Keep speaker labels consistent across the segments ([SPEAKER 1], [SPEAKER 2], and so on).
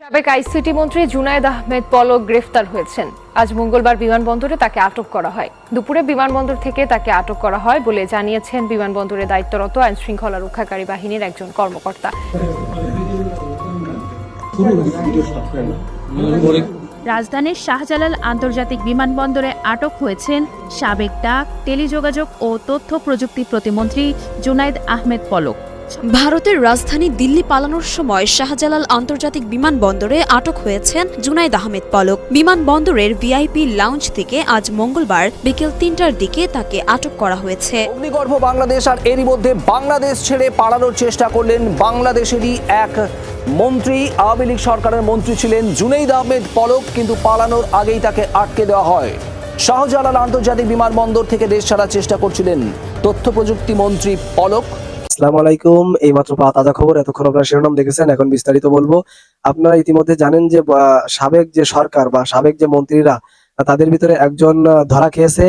[SPEAKER 1] সাবেক আইসিটি মন্ত্রী জুনায়েদ আহমেদ পলক গ্রেফতার হয়েছেন। আজ মঙ্গলবার বিমানবন্দরে তাকে আটক করা হয়। দুপুরে বিমানবন্দর থেকে তাকে আটক করা হয় বলে জানিয়েছেন বিমানবন্দরে দায়িত্বরত আইন শৃঙ্খলা রক্ষাকারী বাহিনীর একজন কর্মকর্তা।
[SPEAKER 2] রাজধানীর শাহজালাল আন্তর্জাতিক বিমানবন্দরে আটক হয়েছেন সাবেক ডাক, টেলিযোগাযোগ ও তথ্য প্রযুক্তি প্রতিমন্ত্রী জুনাইদ আহমেদ পলক।
[SPEAKER 3] ভারতের রাজধানী দিল্লি পালানোর সময় শাহজালাল আন্তর্জাতিক বিমানবন্দরে আটক হয়েছেন জুনাইদ আহমেদ পলক। বিমানবন্দরের ভিআইপি লাউঞ্জ থেকে আজ মঙ্গলবার বিকেল তিনটার দিকে তাকে আটক করা হয়েছে।
[SPEAKER 4] অগ্নিগর্ভ বাংলাদেশ আর এরই মধ্যে বাংলাদেশ ছেড়ে পালানোর চেষ্টা করলেন বাংলাদেশেরই এক মন্ত্রী। আওয়ামী লীগ সরকারের মন্ত্রী ছিলেন জুনেইদ আহমেদ পলক, কিন্তু পালানোর আগেই তাকে আটকে দেওয়া হয়। শাহজালাল আন্তর্জাতিক বিমানবন্দর থেকে দেশ ছাড়ার চেষ্টা করছিলেন তথ্য প্রযুক্তি মন্ত্রী পলক।
[SPEAKER 5] আসসালামু আলাইকুম। এই মাত্র পাওয়া তাজা খবর, এতক্ষণ আপনারা শিরোনাম দেখেছেন, এখন বিস্তারিত বলব। আপনারা ইতিমধ্যে জানেন যে সাবেক যে সরকার বা সাবেক যে মন্ত্রীরা তাদের ভিতরে একজন ধরা খেয়েছে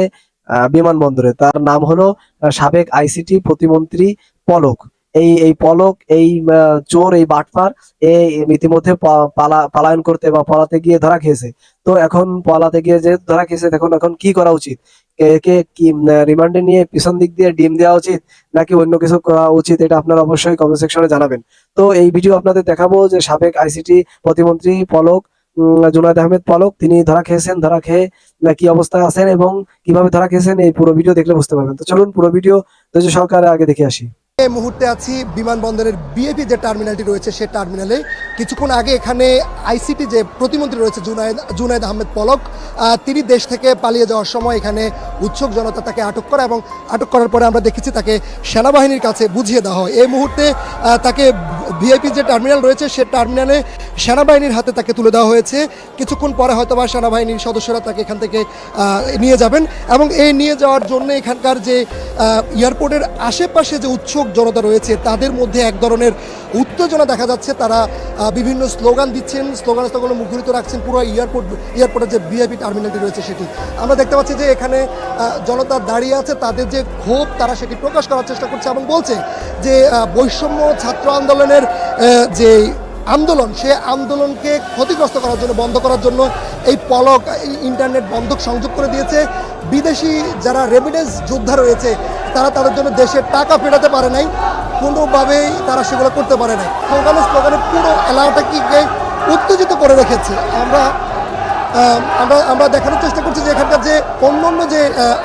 [SPEAKER 5] বিমানবন্দরে। তার নাম হলো সাবেক আইসিটি প্রতিমন্ত্রী পলক। এই এই পলক, এই চোর, এই বাটপার এই ইতিমধ্যে পালায়ন করতে বা পলাতে গিয়ে ধরা খেয়েছে। তো এখন পলাতে গিয়ে যে ধরা খেয়েছে, দেখুন এখন কি করা উচিত? একে কি রিমান্ডে নিয়ে পিছন দিক দিয়ে ডিম দেওয়া উচিত, নাকি অন্য কিছু করা উচিত, এটা আপনারা অবশ্যই কমেন্ট সেকশনে জানাবেন। তো এই ভিডিও আপনাদের দেখাবো যে সাবেক আইসিটি প্রতিমন্ত্রী পলক জুনায়েদ আহমেদ পলক, তিনি ধরা খেয়েছেন, ধরা খেয়ে কি অবস্থায় আছেন এবং কীভাবে ধরা খেয়েছেন, এই পুরো ভিডিও দেখলে বুঝতে পারবেন। তো চলুন পুরো ভিডিও সহকারে আগে দেখে আসি।
[SPEAKER 6] এই মুহূর্তে আছি বিমানবন্দরের বিএপি যে টার্মিনালটি রয়েছে, সে টার্মিনালে। কিছুক্ষণ আগে এখানে আইসিটি যে প্রতিমন্ত্রী রয়েছে, জুনায়দ জুনায়দ আহমেদ পলক তিনি দেশ থেকে পালিয়ে যাওয়ার সময় এখানে উৎসুক জনতা তাকে আটক করা এবং আটক করার পরে আমরা দেখেছি তাকে সেনাবাহিনীর কাছে বুঝিয়ে দেওয়া হয়। এই মুহূর্তে তাকে ভিআইপি যে টার্মিনাল রয়েছে, সে টার্মিনালে সেনাবাহিনীর হাতে তাকে তুলে দেওয়া হয়েছে। কিছুক্ষণ পরে হয়তো বা সেনাবাহিনীর সদস্যরা তাকে এখান থেকে নিয়ে যাবেন এবং এই নিয়ে যাওয়ার জন্য এখানকার যে এয়ারপোর্টের আশেপাশে যে উৎসুক জনতা রয়েছে, তাদের মধ্যে এক ধরনের উত্তেজনা দেখা যাচ্ছে। তারা বিভিন্ন স্লোগান দিচ্ছেন, স্লোগান স্লোগানে মুখরিত রাখছেন। পুরো এয়ারপোর্ট, এয়ারপোর্টের যে ভিআইপি টার্মিনালটি রয়েছে সেটি। আমরা দেখতে পাচ্ছি যে এখানে জনতা দাঁড়িয়ে আছে, তাদের যে ক্ষোভ, তারা সেটি প্রকাশ করার চেষ্টা করছে এবং বলছে যে বৈষম্য ছাত্র আন্দোলনের যে আন্দোলন, সে আন্দোলনকে ক্ষতিগ্রস্ত করার জন্য, বন্ধ করার জন্য এই পলক, এই ইন্টারনেট বন্ধক সংযোগ করে দিয়েছে। বিদেশি যারা রেমিডেন্স যোদ্ধা রয়েছে, তারা তাদের জন্য দেশের টাকা ফেরাতে পারে নাই। কোনোভাবেই তারা সেগুলো করতে পারে নাই। স্লোগানে স্লোগানে পুরো এলাকাটাকে উত্তেজিত করে রেখেছে। আমরা আমরা আমরা দেখানোর চেষ্টা করছি যে এখানকার যে অন্যান্য যে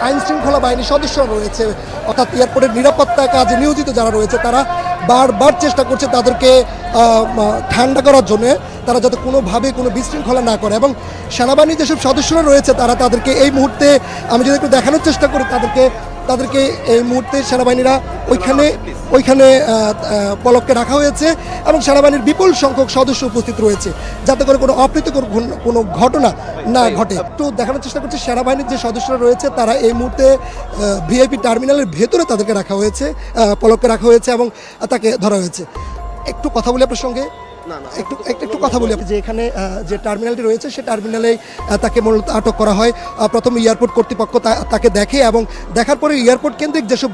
[SPEAKER 6] আইন শৃঙ্খলা বাহিনীর সদস্য রয়েছে, অর্থাৎ এয়ারপোর্টের নিরাপত্তা কাজে নিয়োজিত যারা রয়েছে, তারা বারবার চেষ্টা করছে তাদেরকে ঠান্ডা করার জন্য তারা যাতে কোনোভাবে কোনো বিশৃঙ্খলা না করে। এবং সেনাবাহিনীর যেসব সদস্যরা রয়েছে তারা তাদেরকে এই মুহূর্তে আমি যদি একটু দেখানোর চেষ্টা করি তাদেরকে তাদেরকে এই মুহূর্তে সেনাবাহিনীরা ওইখানে ওইখানে পলককে রাখা হয়েছে এবং সেনাবাহিনীর বিপুল সংখ্যক সদস্য উপস্থিত রয়েছে। যাতে করে কোনো অপ্রীতিকর কোনো ঘটনা না ঘটে। একটু দেখানোর চেষ্টা করছি সেনাবাহিনীর যে সদস্যরা রয়েছে তারা এই মুহূর্তে ভিআইপি টার্মিনালের ভেতরে তাদেরকে রাখা হয়েছে পলককে রাখা হয়েছে এবং তাকে ধরা হয়েছে। একটু কথা বলি আপনার সঙ্গে? একটু একটু একটু কথা বলি যে এখানে যে টার্মিনালটি রয়েছে সে টার্মিনালে তাকে মূলত আটক করা হয়। প্রথম এয়ারপোর্ট কর্তৃপক্ষ তাকে দেখে এবং দেখার পরে এয়ারপোর্ট কেন্দ্রিক যেসব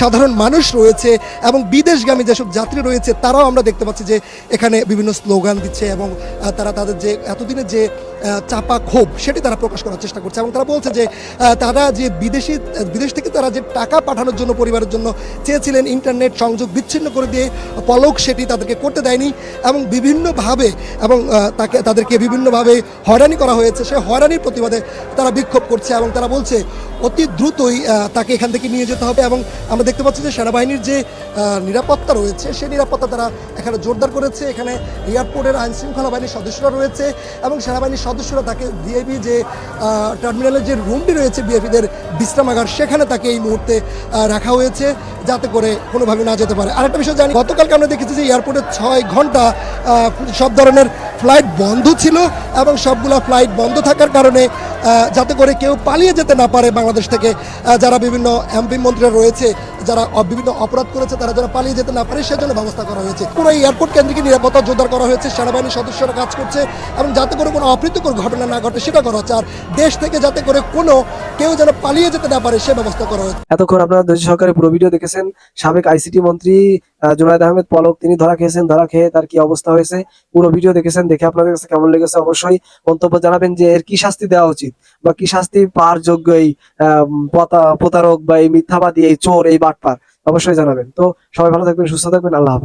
[SPEAKER 6] সাধারণ মানুষ রয়েছে এবং বিদেশগামী যেসব যাত্রী রয়েছে তারাও আমরা দেখতে পাচ্ছি যে এখানে বিভিন্ন স্লোগান দিচ্ছে এবং তারা তাদের যে এতদিনের যে চাপা ক্ষোভ, সেটি তারা প্রকাশ করার চেষ্টা করছে। এবং তারা বলছে যে তারা যে বিদেশি, বিদেশ থেকে তারা যে টাকা পাঠানোর জন্য, পরিবারের জন্য চেয়েছিলেন ইন্টারনেট সংযোগ বিচ্ছিন্ন করে দিয়ে পলক, সেটি তাদেরকে করতে দেয়নি এবং বিভিন্নভাবে এবং তাকে, তাদেরকে বিভিন্নভাবে হয়রানি করা হয়েছে। সে হয়রানির প্রতিবাদে তারা বিক্ষোভ করছে এবং তারা বলছে, অতি দ্রুতই তাকে এখান থেকে নিয়ে যেতে হবে। এবং আমরা দেখতে পাচ্ছি যে, সেনাবাহিনীর যে নিরাপত্তা রয়েছে, সেই নিরাপত্তা তারা এখানে জোরদার করেছে। এখানে এয়ারপোর্টের আইন শৃঙ্খলা বাহিনীর সদস্যরা রয়েছে এবং সেনাবাহিনীর সদস্যরা তাকে ভিআইপি যে টার্মিনালের যে রুমটি রয়েছে বিএপিদের বিশ্রামাগার, সেখানে তাকে এই মুহূর্তে রাখা হয়েছে যাতে করে কোনোভাবে না যেতে পারে। আরেকটা বিষয় জানি, গতকালকে আমরা দেখেছি যে এয়ারপোর্টে ছয় ঘণ্টা সব ধরনের ফ্লাইট বন্ধ ছিল। এবং সবগুলো ফ্লাইট বন্ধ থাকার কারণে যাতে করে কেউ পালিয়ে যেতে না পারে বাংলাদেশ থেকে। যারা বিভিন্ন এমপি মন্ত্রীরা রয়েছে, যারা বিভিন্ন অপরাধ করেছে, তারা যেন পালিয়ে যেতে না পারে, সেজন্য ব্যবস্থা করা হয়েছে। পুরো এয়ারপোর্ট কেন্দ্রিক নিরাপত্তা জোরদার করা হয়েছে, সেনাবাহিনীর সদস্যরা কাজ করছে, এবং যাতে করে কোনো অপ্রীতিকর ঘটনা না ঘটে, সেটা করা হচ্ছে। আর দেশ থেকে যাতে করে কোনো কেউ যেন পালিয়ে যেতে না পারে, সে ব্যবস্থা করা হয়েছে।
[SPEAKER 5] এতক্ষণ আপনারা দেশ সরকারের পুরো ভিডিও দেখেছেন। সাবেক আইসিটি মন্ত্রী জুনায়েদ আহমেদ পলক, তিনি ধরা খেয়েছেন, ধরা খেয়ে তার কি অবস্থা হয়েছে, পুরো ভিডিও দেখেছেন, দেখে আপনাদের কাছে কেমন লেগেছে, অবশ্যই মন্তব্য জানাবেন যে এর কি শাস্তি দেওয়া উচিত? বা কি শাস্তি পার যোগ্য এই প্রতারক বা এই মিথ্যাবাদী, এই চোর, এই বাটপার? অবশ্যই জানাবেন। তো সবাই ভালো থাকবেন, সুস্থ থাকবেন, আল্লাহ হাফেজ।